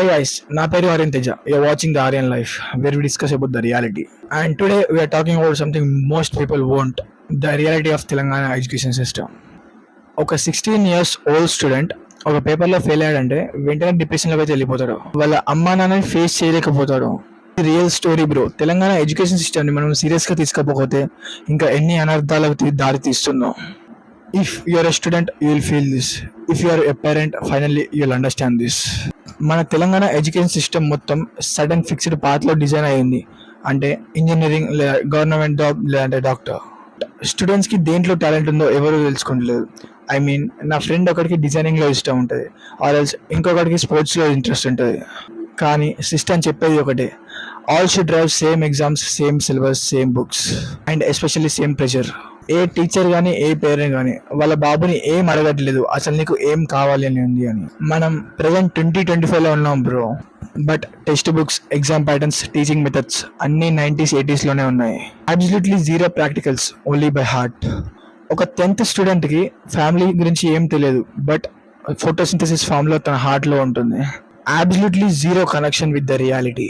Hey guys, నా పేరు Aryan Teja. You're watching the Aryan Life, where we discuss about the reality. And today we are talking about something most people want, the reality of Telangana education ఒక sixteen years old student ఒక పేపర్లో fail అయ్యాడంటే వెంటనే డిప్రెషన్లోకి అయితే వెళ్ళిపోతాడు. వాళ్ళ అమ్మా నాన్నని face చేయలేకపోతాడు. Real story bro Telangana education సిస్టమ్ని మనం సీరియస్గా తీసుకోకపోతే ఇంకా ఎన్ని అనర్థాలకు దారి తీస్తున్నాం if you're a student you will feel this if you're a parent finally you will understand this మన తెలంగాణ ఎడ్యుకేషన్ సిస్టమ్ మొత్తం సడన్ ఫిక్స్డ్ పాత్లో డిజైన్ అయింది. అంటే ఇంజనీరింగ్ లేదా గవర్నమెంట్ జాబ్ లేదంటే డాక్టర్. స్టూడెంట్స్కి దేంట్లో టాలెంట్ ఉందో ఎవరు తెలుసుకోలేదు ఐ మీన్ నా ఫ్రెండ్ ఒకరికి డిజైనింగ్లో ఇష్టం ఉంటుంది. ఆర్ ఎల్స్ ఇంకొకరికి స్పోర్ట్స్లో ఇంట్రెస్ట్ ఉంటుంది. కానీ సిస్టమ్ చెప్పేది ఒకటే all should drive same exams same syllabus same books and especially same pressure. A teacher కానీ ఏ పేరెంట్ కానీ వాళ్ళ బాబుని ఏం అడగట్లేదు అసలు నీకు ఏం కావాలి అని ఉంది అని. మనం ప్రజెంట్ ట్వంటీ ట్వంటీ ఫైవ్లో ఉన్నాం bro but text books exam patterns teaching methods అన్ని నైంటీస్ ఎయిటీస్లోనే ఉన్నాయి. Absolutely zero practicals only by heart ఒక టెన్త్ స్టూడెంట్కి ఫ్యామిలీ గురించి ఏం తెలియదు బట్ ఫోటోసింథసిస్ ఫామ్లో తన హార్ట్లో ఉంటుంది. Absolutely zero connection with the reality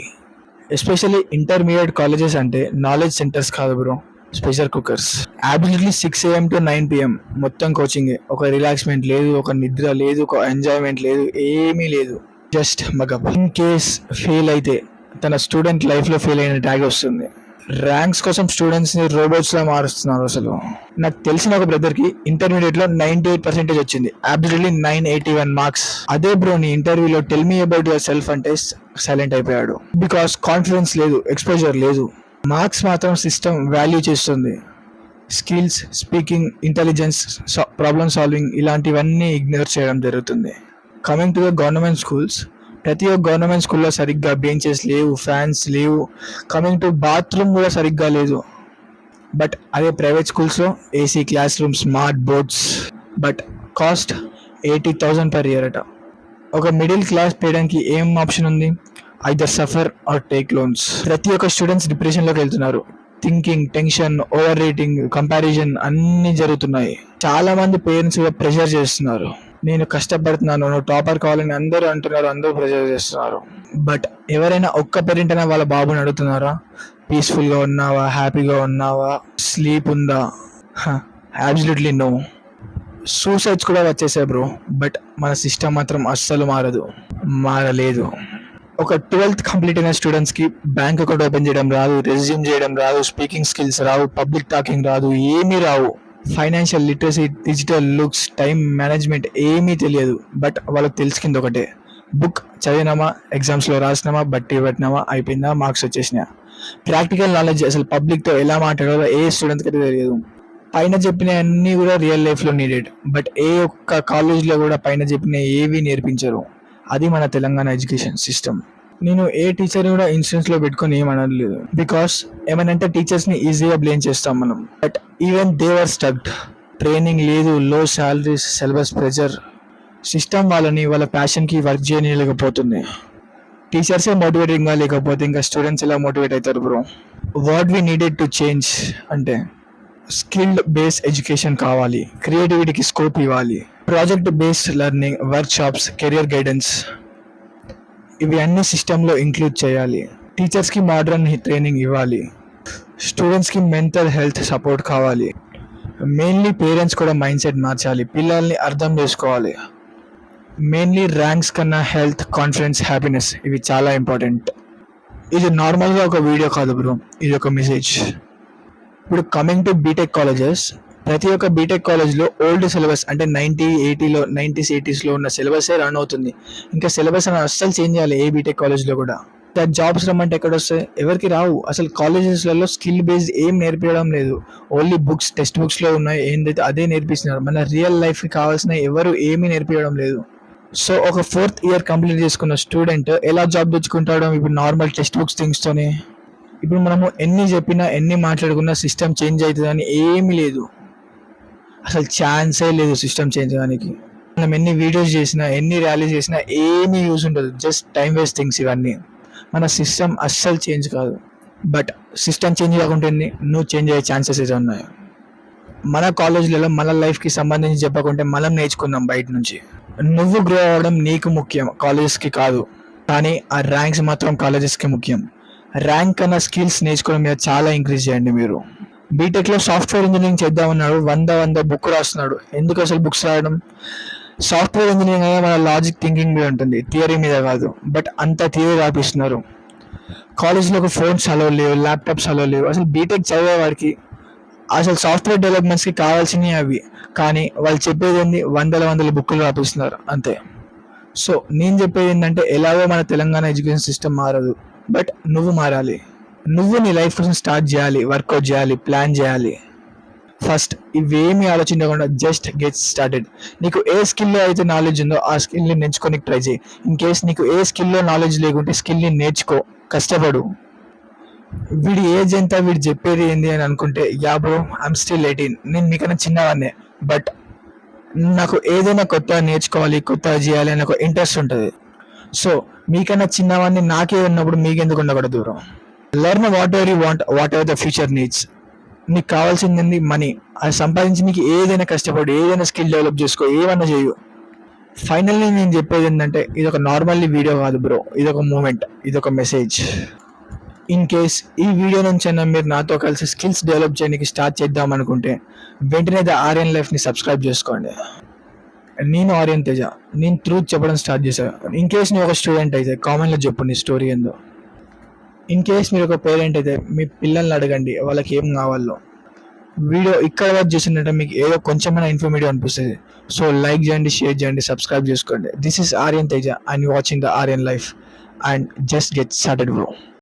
especially intermediate colleges అంటే నాలెడ్జ్ సెంటర్స్ కాదు bro special cookers absolutely six AM to nine PM మొత్తం కోచింగ్ ఒక రిలాక్స్మెంట్ లేదు ఒక నిద్ర లేదు ఒక ఎంజాయ్మెంట్ లేదు ఏమీ లేదు. Just mug up in case fail అయితే తన స్టూడెంట్ లైఫ్లో ఫెయిల్ అయిన ట్యాగ్ వస్తుంది. ర్యాంక్స్ కోసం స్టూడెంట్స్ని రోబోట్స్లా మారుస్తున్నారు అసలు. నాకు తెలిసిన ఒక బ్రదర్కి ఇంటర్మీడియట్లో నైంటీ ఎయిట్ పర్సెంటేజ్ వచ్చింది. Absolutely nine eighty one marks అదే బ్రో నీ ఇంటర్వ్యూలో tell me about yourself అంటే సైలెంట్ అయిపోయాడు. బికాస్ కాన్ఫిడెన్స్ లేదు ఎక్స్పోజర్ లేదు. మార్క్స్ మాత్రం సిస్టమ్ వాల్యూ చేస్తుంది. Skills speaking intelligence problem solving ఇలాంటివన్నీ ఇగ్నోర్ చేయడం జరుగుతుంది. Coming to the government schools ప్రతి ఒక్క గవర్నమెంట్ స్కూల్లో సరిగ్గా బెంచెస్ లేవు ఫ్యాన్స్ లేవు కమింగ్ టు బాత్రూమ్ కూడా సరిగ్గా లేదు. బట్ అదే ప్రైవేట్ స్కూల్స్లో AC class room smart boards but cost eighty thousand per year అట. ఒక మిడిల్ క్లాస్ పేయడానికి ఏం ఆప్షన్ ఉంది? Either suffer or take loans ప్రతి ఒక్క స్టూడెంట్స్ డిప్రెషన్లోకి వెళ్తున్నారు. Thinking tension over rating comparison అన్నీ జరుగుతున్నాయి. చాలా మంది పేరెంట్స్ ప్రెషర్ చేస్తున్నారు. నేను కష్టపడుతున్నాను నువ్వు టాపర్ కావాలని అందరూ అంటున్నారు అందరూ ప్రెషర్ చేస్తున్నారు. బట్ ఎవరైనా ఒక్క పేరెంట్ అయినా వాళ్ళ బాబుని అడుగుతున్నారా? పీస్ఫుల్గా ఉన్నావా? హ్యాపీగా ఉన్నావా? స్లీప్ ఉందా? అబ్సల్యూట్లీ నో సూసైడ్స్ కూడా వచ్చేసాయి బ్రో బట్ మన సిస్టమ్ మాత్రం అస్సలు మారదు. మారలేదు. ఒక ట్వెల్త్ కంప్లీట్ అయిన స్టూడెంట్స్కి బ్యాంక్ అకౌంట్ ఓపెన్ చేయడం రాదు రెజ్యూమ్ చేయడం రాదు స్పీకింగ్ స్కిల్స్ రావు పబ్లిక్ టాకింగ్ రాదు ఏమీ రావు. Financial literacy digital looks time management ఏమీ తెలియదు. బట్ వాళ్ళకి తెలుసుకుంది ఒకటే. బుక్ చదివినామా ఎగ్జామ్స్లో రాసినామా బట్టి పెట్టినామా అయిపోయిందా మార్క్స్ వచ్చేసినా ప్రాక్టికల్ నాలెడ్జ్ అసలు పబ్లిక్తో ఎలా మాట్లాడాలో ఏ స్టూడెంట్కి అయితే తెలియదు. పైన చెప్పిన అన్ని కూడా రియల్ లైఫ్లో నీడెడ్ బట్ ఏ ఒక్క కాలేజ్లో కూడా పైన చెప్పిన ఏవి నేర్పించరు. అది మన తెలంగాణ ఎడ్యుకేషన్ సిస్టమ్. నేను ఏ టీచర్ కూడా ఇన్సూరెన్స్లో పెట్టుకొని ఏమనలేదు బికాస్ ఏమనంటే టీచర్స్ని ఈజీగా బ్లేమ్ చేస్తాం మనం. But even they're stuck training లేదు low salaries syllabus pressure system వాళ్ళని వాళ్ళ ప్యాషన్కి వర్క్ చేయలేకపోతుంది టీచర్సే మోటివేటింగ్గా లేకపోతే ఇంకా స్టూడెంట్స్ ఎలా మోటివేట్ అవుతారు bro what we needed to change అంటే స్కిల్డ్ బేస్ ఎడ్యుకేషన్ కావాలి క్రియేటివిటీకి స్కోప్ ఇవ్వాలి. Project based learning workshops career guidance ఇవి అన్ని సిస్టంలో ఇంక్లూడ్ చేయాలి. టీచర్స్కి మోడర్న్ ట్రైనింగ్ ఇవ్వాలి. స్టూడెంట్స్కి మెంటల్ హెల్త్ సపోర్ట్ కావాలి. మెయిన్లీ పేరెంట్స్ కూడా మైండ్ సెట్ మార్చాలి పిల్లల్ని అర్థం చేసుకోవాలి. మెయిన్లీ ర్యాంక్స్ కన్నా హెల్త్ కాన్ఫిడెన్స్ హ్యాపీనెస్ ఇవి చాలా ఇంపార్టెంట్. ఇది నార్మల్గా ఒక వీడియో కాదు బ్రో ఇది ఒక మెసేజ్. ఇప్పుడు కమింగ్ టు బీటెక్ కాలేజెస్ ప్రతి ఒక్క బీటెక్ కాలేజ్లో ఓల్డ్ సిలబస్ అంటే నైన్టీ ఎయిటీలో నైంటీస్ ఎయిటీస్లో ఉన్న సిలబసే రన్ అవుతుంది. ఇంకా సిలబస్ అని అస్సలు చేంజ్ చేయాలి ఏ బీటెక్ కాలేజ్లో కూడా. జాబ్స్ రమ్మంటే ఎక్కడ వస్తాయి? ఎవరికి రావు. అసలు కాలేజెస్లలో స్కిల్ బేస్డ్ ఏం నేర్పించడం లేదు. ఓన్లీ బుక్స్ టెక్స్ట్ బుక్స్లో ఉన్నాయి. ఏంటైతే అదే నేర్పిస్తున్నారు. మన రియల్ లైఫ్కి కావాల్సిన ఎవరు ఏమీ నేర్పించడం లేదు. సో ఒక ఫోర్త్ ఇయర్ కంప్లీట్ చేసుకున్న స్టూడెంట్ ఎలా జాబ్ తెచ్చుకుంటాడో? ఇప్పుడు నార్మల్ టెక్స్ట్ బుక్స్ థింగ్స్తోనే ఇప్పుడు మనము ఎన్ని చెప్పినా ఎన్ని మాట్లాడుకున్నా సిస్టమ్ చేంజ్ అవుతుందని ఏమీ లేదు. అసలు ఛాన్సే లేదు సిస్టమ్ చేంజ్ అవ్వడానికి మనం ఎన్ని వీడియోస్ చేసినా ఎన్ని ర్యాలీస్ చేసినా ఏమీ యూజ్ ఉండదు. జస్ట్ టైం వేస్ట్ థింగ్స్ ఇవన్నీ. మన సిస్టమ్ అస్సలు చేంజ్ కాదు. బట్ సిస్టమ్ చేంజ్ కాకుండా నువ్వు చేంజ్ అయ్యే ఛాన్సెస్ అయితే ఉన్నాయి. మన కాలేజీలలో మన లైఫ్కి సంబంధించి చెప్పకుంటే మనం నేర్చుకుందాం బయట నుంచి. నువ్వు గ్రో అవ్వడం నీకు ముఖ్యం. కాలేజెస్కి కాదు. కానీ ఆ ర్యాంక్స్ మాత్రం కాలేజెస్కి ముఖ్యం. ర్యాంక్ కన్నా స్కిల్స్ నేర్చుకోవడం మీద చాలా ఇంక్రీజ్ చేయండి మీరు. బీటెక్లో సాఫ్ట్వేర్ ఇంజనీరింగ్ చేద్దామన్నాడు వంద వంద బుక్ రాస్తున్నాడు. ఎందుకు అసలు బుక్స్ రాయడం? సాఫ్ట్వేర్ ఇంజనీరింగ్ అనేది మన లాజిక్ థింకింగ్ మీద ఉంటుంది థియరీ మీద కాదు. బట్ అంత థియరీ రాపిస్తున్నారు. కాలేజ్లో ఒక ఫోన్స్ అలో లేవు ల్యాప్టాప్స్ అలో లేవు. అసలు బీటెక్ చదివే వాడికి అసలు సాఫ్ట్వేర్ డెవలప్మెంట్స్కి కావాల్సినవి అవి. కానీ వాళ్ళు చెప్పేది ఏంది? వందల వందల బుక్కులు రాపిస్తున్నారు అంతే. సో నేను చెప్పేది ఏంటంటే ఎలాగో మన తెలంగాణ ఎడ్యుకేషన్ సిస్టమ్ మారదు బట్ నువ్వు మారాలి. నువ్వు నీ లైఫ్ కోసం స్టార్ట్ చేయాలి వర్కౌట్ చేయాలి ప్లాన్ చేయాలి. ఫస్ట్ ఇవేమి ఆలోచించకుండా జస్ట్ గెట్ స్టార్టెడ్. నీకు ఏ స్కిల్లో అయితే నాలెడ్జ్ ఉందో ఆ స్కిల్ని నేర్చుకొని ట్రై చేయి. ఇన్ కేస్ నీకు ఏ స్కిల్లో నాలెడ్జ్ లేకుంటే స్కిల్ని నేర్చుకో కష్టపడు. వీడి ఏజ్ ఎంత? వీడు చెప్పేది ఏంది అని అనుకుంటే yeah bro I'm still eighteen నేను మీకన్నా చిన్నవాన్నే బట్ నాకు ఏదైనా కొత్త నేర్చుకోవాలి కొత్త చేయాలి అని ఒక ఇంట్రెస్ట్ ఉంటుంది. సో మీకన్నా చిన్నవాడిని నాకే ఉన్నప్పుడు మీకెందుకు ఉండకూడదు దూరం? Learn whatever you want whatever the future needs నీకు కావాల్సింది మనీ అది సంపాదించి నీకు ఏదైనా కష్టపడు ఏదైనా స్కిల్ డెవలప్ చేసుకో ఏమన్నా చేయు. ఫైనల్లీ నేను చెప్పేది ఏంటంటే ఇది ఒక నార్మల్లీ వీడియో కాదు బ్రో ఇది ఒక మూమెంట్ ఇది ఒక మెసేజ్ ఇన్ కేస్ ఈ వీడియో నుంచి అయినా మీరు నాతో కలిసి స్కిల్స్ డెవలప్ చేయడానికి స్టార్ట్ చేద్దాం అనుకుంటే వెంటనే ద ఆర్యన్ లైఫ్ని సబ్స్క్రైబ్ చేసుకోండి. నేను ఆర్యన్ తేజ నేను ట్రూత్ చెప్పడం స్టార్ట్ చేశాను ఇన్ కేస్ నువ్వు ఒక స్టూడెంట్ అయితే కామెంట్లో చెప్పు నీ స్టోరీ ఏందో. ఇన్ కేస్ మీరు ఒక పేరెంట్ అయితే మీ పిల్లల్ని అడగండి వాళ్ళకి ఏం కావాలో. వీడియో ఇక్కడ వరకు చూసినట్టే మీకు ఏదో కొంచెమైనా ఇన్ఫర్మేటివ్ అనిపిస్తుంది. సో లైక్ చేయండి షేర్ చేయండి సబ్స్క్రైబ్ చేసుకోండి. This is Aryan Teja and watching the Aryan life and just get started bro